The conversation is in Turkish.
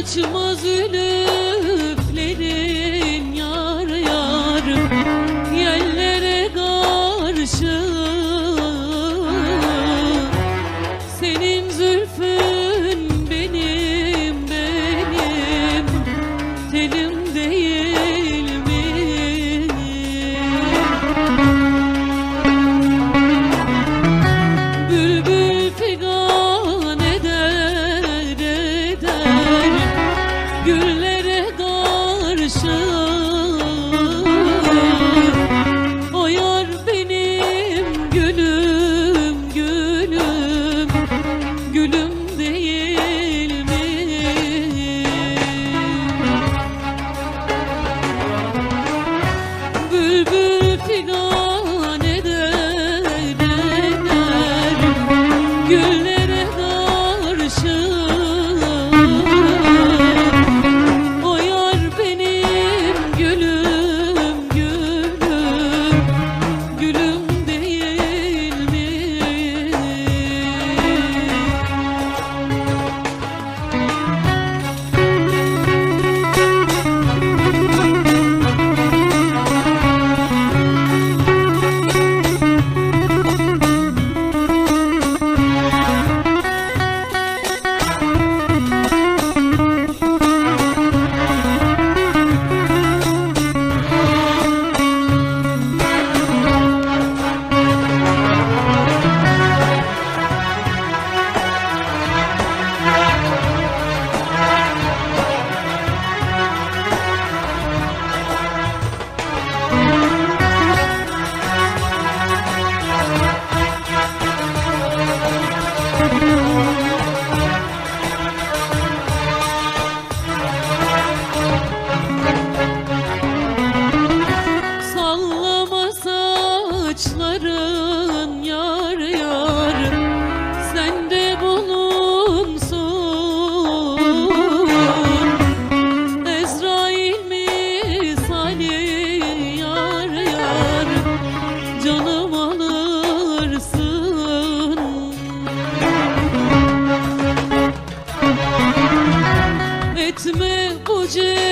Açmaz ülüflerin yar yar Yerlere karşı Senin zülfün benim benim Telim değil mi? Bülbül figan eder eder Güllere karşı etme bu cehennem